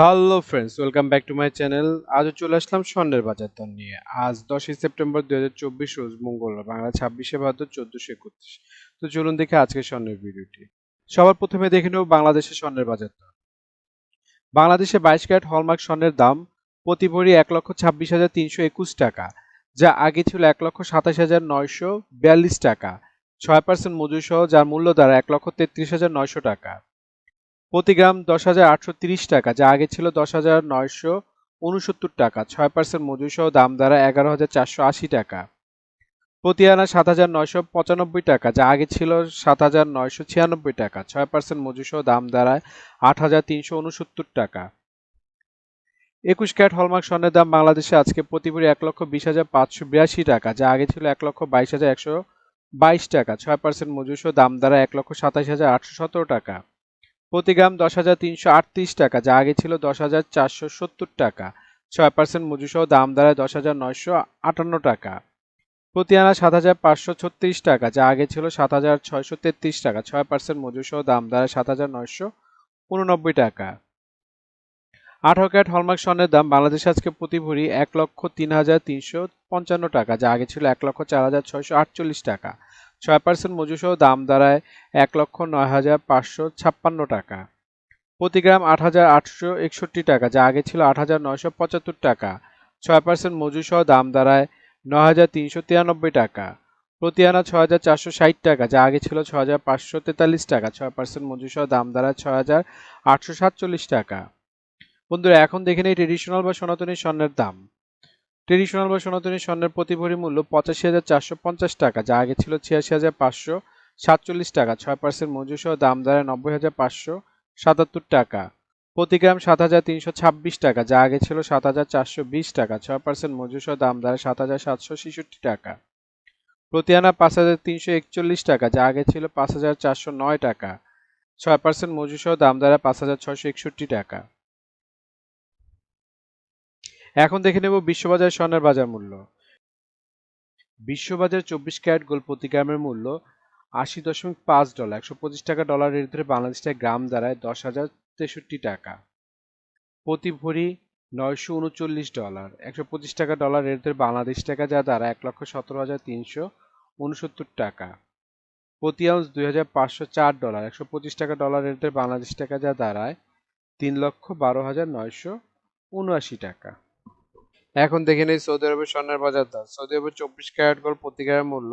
Hello friends welcome back to my channel আজও চলে আসলাম স্বর্ণের বাজার দর নিয়ে। আজ দশই সেপ্টেম্বর দুই হাজার চব্বিশ, রোজ মঙ্গলবার, বাংলা ছাব্বিশে ভাদ্র চোদ্দশো একত্রিশ। তো চলুন দেখে আজকে স্বর্ণের ভিডিওটি। সবার প্রথমে দেখে নেব বাংলাদেশের স্বর্ণের বাজার দর। বাংলাদেশে বাইশ ক্যারেট হলমার্ক স্বর্ণের দাম প্রতি ভরি এক লক্ষ ছাব্বিশ হাজার তিনশো একুশ টাকা, যা আগে ছিল এক লক্ষ সাতাশ হাজার নয়শো বিয়াল্লিশ টাকা। ছয় পার্সেন্ট মজুর সহ যার মূল্য দ্বারা এক লক্ষ তেত্রিশ হাজার নয়শো টাকা। প্রতি গ্রাম দশ হাজার আটশো তিরিশ টাকা, যা আগে ছিল দশ হাজার নয়শো উনসত্তর টাকা, ছয় পার্সেন্ট মজুর সহ দাম দ্বারা এগারো হাজার চারশো আশি টাকা। প্রতি আনা সাত হাজার নয়শো পঁচানব্বই টাকা, যা আগে ছিল সাত হাজার নয়শো ছিয়ানব্বই টাকা, ছয় পার্সেন্ট মজুর সহ দাম দাঁড়ায় আট হাজার তিনশো উনসত্তর টাকা। একুশ ক্যারেট হলমার্ক স্বর্ণের দাম বাংলাদেশে আজকে প্রতি ভরি এক লক্ষ বিশ হাজার পাঁচশো বিরাশি টাকা, যা আগে ছিল এক লক্ষ বাইশ হাজার একশো বাইশ টাকা, ছয় পার্সেন্ট মজুর সহ দাম দ্বারা এক লক্ষ সাতাশ হাজার আটশো সতেরো টাকা। প্রতি গ্রাম দশ হাজার তিনশো আটত্রিশ টাকা, যা আগে ছিল দশ হাজার চারশো সত্তর টাকা। ছয় পার্সেন্ট মজুর সহ দাম দাঁড়ায় দশ হাজার নয়শো আটান্ন টাকা। প্রতি আনা সাত হাজার পাঁচশো ছত্রিশ টাকা, যা আগে ছিল সাত হাজার ছয়শো তেত্রিশ টাকা। ছয় পার্সেন্ট মজুর সহ দাম দাঁড়ায় সাত হাজার নয়শো উননব্বই টাকা। আঠারো ক্যারেট হলমার্ক স্বর্ণের দাম বাংলাদেশে আজকে প্রতি ভরি এক লক্ষ তিন হাজার তিনশো পঞ্চান্ন টাকা, যা আগে ছিল এক লক্ষ চার হাজার ছয়শো আটচল্লিশ টাকা। ছয় পার্সেন্ট মজুর সহ দাম দাঁড়ায় এক লক্ষ নয় হাজার পাঁচশো ছাপ্পান্ন টাকা। প্রতি গ্রাম আট হাজার আটশো একষট্টি টাকা, যা আগে ছিল আট হাজার নয়শো পঁচাত্তর টাকা। ছয় পার্সেন্ট মজুর সহ দাম দাঁড়ায় নয় হাজার তিনশো তিরানব্বই টাকা। প্রতি আনা ছয় হাজার চারশো ষাট টাকা, যা আগে ছিল ছয় হাজার পাঁচশো তেতাল্লিশ টাকা। ছয় পার্সেন্ট মজুর সহ দাম দাঁড়ায় ছয় হাজার আটশো সাতচল্লিশ টাকা। বন্ধুরা, এখন দেখে নেই ট্রেডিশনাল বা সনাতনী স্বর্ণের দাম। ট্রেডিশনাল বা সনাতনী স্বর্ণের প্রতি ভরি মূল্য পঁচাশি হাজার চারশো পঞ্চাশ টাকা, যা আগে ছিল ছিয়াশি হাজার পাঁচশো সাতচল্লিশ টাকা, ছয় পার্সেন্ট মজুর সহ দাম দাঁড়ায় নব্বই হাজার পাঁচশো সাতাত্তর টাকা। প্রতি গ্রাম সাত হাজার তিনশো ছাব্বিশ টাকা, যা আগে ছিল সাত হাজার চারশো বিশ টাকা, ছয় পার্সেন্ট মজুর সহ দাম দাঁড়ায় সাত হাজার সাতশো ছেষট্টি টাকা। প্রতি আনা পাঁচ হাজার তিনশো একচল্লিশ টাকা, যা আগে ছিল পাঁচ হাজার চারশো নয় টাকা, ছয় পার্সেন্ট মজুর সহ দাম দাঁড়ায় পাঁচ হাজার ছয়শো একষট্টি টাকা। এখন দেখে নেব বিশ্ববাজার স্বর্ণের বাজার মূল্য। বিশ্ববাজার চব্বিশ ক্যারেট গোল্ড প্রতি গ্রামের মূল্য আশি দশমিক পাঁচ ডলার, একশো পঁচিশ টাকা ডলারের ধরে বাংলাদেশ টাকায় গ্রাম দাঁড়ায় দশ হাজার তেষট্টি টাকা। প্রতি ভরি নয়শো উনচল্লিশ ডলার, একশো পঁচিশ টাকা ডলার রেট ধরে বাংলাদেশ টাকা যা দাঁড়ায় এক লক্ষ সতেরো হাজার তিনশো উনসত্তর টাকা। প্রতি আউন্স দুই হাজার পাঁচশো চার ডলার, একশো পঁচিশ টাকা ডলার রেট ধরে বাংলাদেশ টাকা যা দাঁড়ায় তিন লক্ষ বারো হাজার নয়শো উনআশি টাকা। এখন দেখে নেই সৌদি আরবের স্বর্ণের বাজার দর। সৌদি আরবের চব্বিশ ক্যারেট গোল্ড প্রতি গ্রামের মূল্য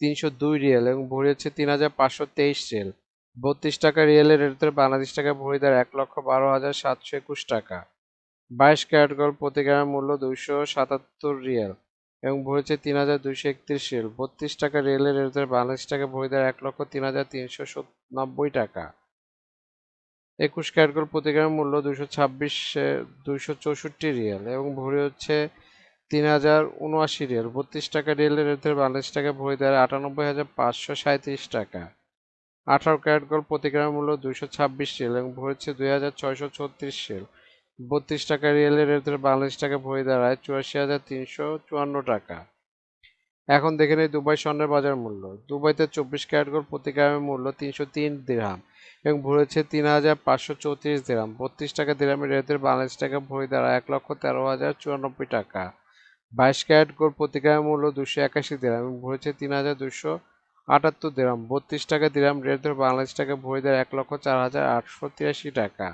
তিনশো দুই রিয়েল এবং ভরি হচ্ছে তিন হাজার পাঁচশো তেইশ রিয়েল। বত্রিশ টাকা রিয়েলের রেট বাংলাদেশ টাকা ভরি দেয় এক লক্ষ বারো হাজার সাতশো একুশ টাকা। বাইশ ক্যারেট গোল্ড প্রতি মূল্য দুইশো সাতাত্তর রিয়েল এবং ভরি হচ্ছে তিন হাজার দুইশো একত্রিশ রিয়েল। বত্রিশ টাকা রিয়েলের রেট বাংলাদেশ টাকা ভরি দেয় এক লক্ষ তিন হাজার তিনশো নব্বই টাকা। একুশ ক্যারেট গোল্ড প্রতি গ্রামের মূল্য দুশো ছাব্বিশ দুইশো চৌষট্টি রিয়াল এবং ভরি হচ্ছে তিন হাজার উনআশি রিয়াল। বত্রিশ টাকা রিয়েলের রেট বাংলাদেশ টাকা ভরি দেয় আটানব্বই হাজার পাঁচশো সাঁত্রিশ টাকা। আঠারো ক্যারেট গোল্ড প্রতি গ্রামের মূল্য দুইশো ছাব্বিশ রিয়াল এবং ভরি হচ্ছে দুই হাজার ছয়শো ছত্রিশ রিয়াল। বত্রিশ টাকা রিয়েলের রেট বাংলাদেশ টাকা ভরি দাঁড়ায় চুরাশি হাজার তিনশো চুয়ান্ন টাকা। এখন দেখে নেই দুবাই স্বর্ণের বাজার মূল্য। দুবাইতে চব্বিশ ক্যারেট গোল্ড প্রতি গ্রামের মূল্য তিনশো তিন দিরহাম এবং ভরেছে তিন হাজার পাঁচশো চৌত্রিশ দিরাম বত্রিশ টাকা দিরামের রেটের বাংলাদেশ টাকা ভরি দ্বারা এক লক্ষ তেরো হাজার চুরানব্বই টাকা। বাইশ ক্যারেট গোল্ড প্রতি গ্রামের মূল্য দুশো একাশি দিরাম এবং ভরেছে তিন হাজার দুশো আটাত্তর দিরাম বত্রিশ টাকা দিরাম রেটের বাংলাদেশ টাকা ভরি দ্বারা এক লক্ষ চার হাজার আটশো তিরাশি টাকা।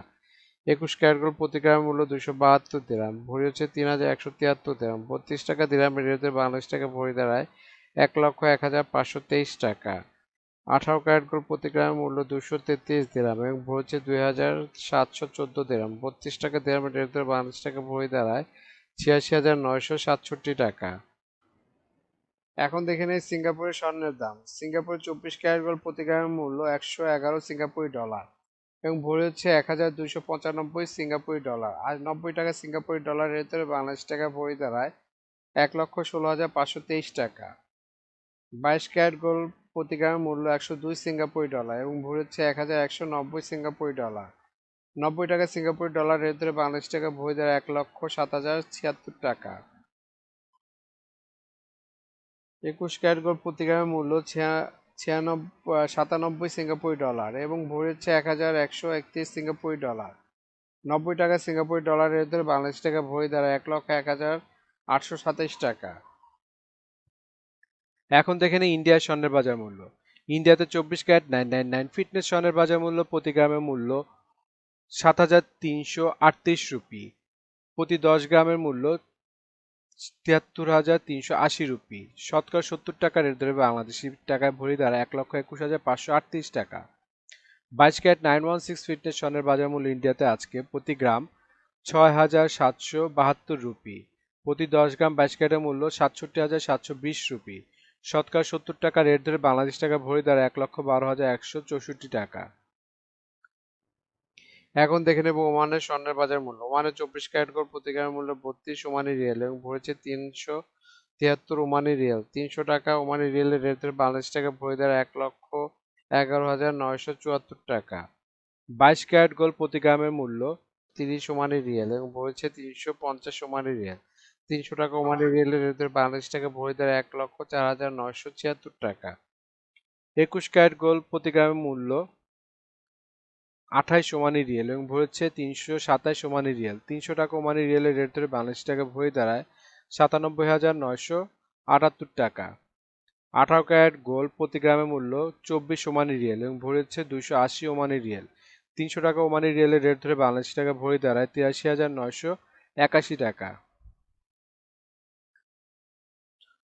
একুশ ক্যারেট গোল্ড প্রতি গ্রামের মূল্য দুশো বাহাত্তর দিরাম। ভরি হচ্ছে তিন হাজার একশো তিয়াত্তর দিরাম। বত্রিশ টাকা দিরামের রেটের বাংলাদেশ টাকা ভরি দাঁড়ায় এক লক্ষ এক হাজার পাঁচশো তেইশ টাকা। আঠারো ক্যারেট গোল্ড প্রতি গ্রামের মূল্য দুশো তেত্রিশ দিরাম এবং ভরি হচ্ছে দুই হাজার সাতশো চোদ্দ দিরাম। বত্রিশ টাকা দিরামের রেট ধরে বাংলাদেশ টাকা ভরি দাঁড়ায় ছিয়াশি হাজার নয়শো সাতষট্টি টাকা। এখন দেখে নেই সিঙ্গাপুরের স্বর্ণের দাম। সিঙ্গাপুরের চব্বিশ ক্যারেট গোল্ড প্রতি গ্রামের মূল্য একশো এগারো সিঙ্গাপুরি ডলার। এবং ভরি হচ্ছে এক হাজার দুশো পঁচানব্বই সিঙ্গাপুরি ডলার। আর নব্বই টাকা সিঙ্গাপুরি ডলার ধরে বাংলাদেশ টাকা ভরি দাঁড়ায় এক লক্ষ ষোলো হাজার পাঁচশো তেইশ টাকা। বাইশ ক্যারেট গোল্ড প্রতি গ্রামের মূল্য একশো দুই সিঙ্গাপুরি ডলার এবং ভরি হচ্ছে এক হাজার একশো নব্বই সিঙ্গাপুরি ডলার। নব্বই টাকা সিঙ্গাপুরি ডলার ধরে বাংলাদেশ টাকা ভরি দেয় এক লক্ষ সাত হাজার ছিয়াত্তর টাকা। একুশ ক্যারেট গোল্ড প্রতি গ্রামের মূল্য ছিয়ানব্বই, সাতানব্বই সিঙ্গাপুরি ডলার এবং ভোর হচ্ছে এক হাজার একশো একত্রিশ সিঙ্গাপুরি ডলার। নব্বই টাকা সিঙ্গাপুরি ডলারের ভিতরে বাংলাদেশ টাকা ভরি দ্বারা এক লক্ষ এক হাজার আটশো সাতাইশ টাকা। এখন দেখে নিই ইন্ডিয়ার স্বর্ণের বাজার মূল্য। ইন্ডিয়াতে চব্বিশ carat nine nine nine fitness স্বর্ণের বাজার মূল্য প্রতি গ্রামের মূল্য সাত হাজার তিনশো আটত্রিশ রুপি। প্রতি দশ গ্রামের মূল্য তিয়াত্তর হাজার তিনশো আশি রুপি। শতকরা সত্তর টাকা রেট ধরে বাংলাদেশি টাকায় ভরি দ্বারা এক লক্ষ একুশ হাজার পাঁচশো আটত্রিশ টাকা। বাইশ carat nine one six fitness স্বর্ণের বাজার মূল্য ইন্ডিয়াতে আজকে প্রতি গ্রাম ছয় হাজার সাতশো বাহাত্তর রুপি। প্রতি দশ গ্রাম বাইশ ক্যারেটের মূল্য সাতষট্টি হাজার সাতশো বিশ রুপি। শতকরা সত্তর টাকা রেট ধরে বাংলাদেশ টাকা ভরি দ্বারা এক লক্ষ বারো হাজার একশো চৌষট্টি টাকা। এখন দেখে নেব ওমানের স্বর্ণের বাজার মূল্য। ওমানের চব্বিশ ক্যারেট গোল্ড প্রতি গ্রামের মূল্য বত্রিশ ওমানি রিয়েল এবং ভরেছে তিনশো তিয়াত্তর ওমানি রিয়েল। তিনশো টাকা ওমানি রিয়েলের রেট ধরে বাংলাদেশ টাকা ভরি দ্বারা এক লক্ষ এগারো হাজার নয়শো চুয়াত্তর টাকা। বাইশ ক্যারেট গোল্ড প্রতি গ্রামের মূল্য তিরিশ ওমানি রিয়েল এবং ভরেছে তিনশো পঞ্চাশ ওমানি রিয়েল। তিনশো টাকা ওমানি রিয়েলের রেট ধরে বাংলাদেশ টাকা ভরি দ্বারা এক লক্ষ চার হাজার নয়শো ছিয়াত্তর টাকা। একুশ ক্যারেট গোল্ড প্রতি গ্রামের মূল্য আঠাইশ ওমানি রিয়েল এবং ভরেছে তিনশো সাতাইশ ওমানি রিয়েল। তিনশো টাকা ওমানি রিয়েলের রেট ধরে বাংলাদেশ টাকা ভরি দাঁড়ায় সাতানব্বই হাজার নয়শো আটাত্তর টাকা। আঠারো ক্যারেট গোল্ড প্রতি গ্রামের মূল্য চব্বিশ ওমানি রিয়েল এবং ভরেছে দুশো আশি ওমানি রিয়েল। তিনশো টাকা ওমানি রিয়েলের রেট ধরে বাংলাদেশ টাকা ভরি দাঁড়ায় তিরাশি হাজার নয়শো একাশি টাকা।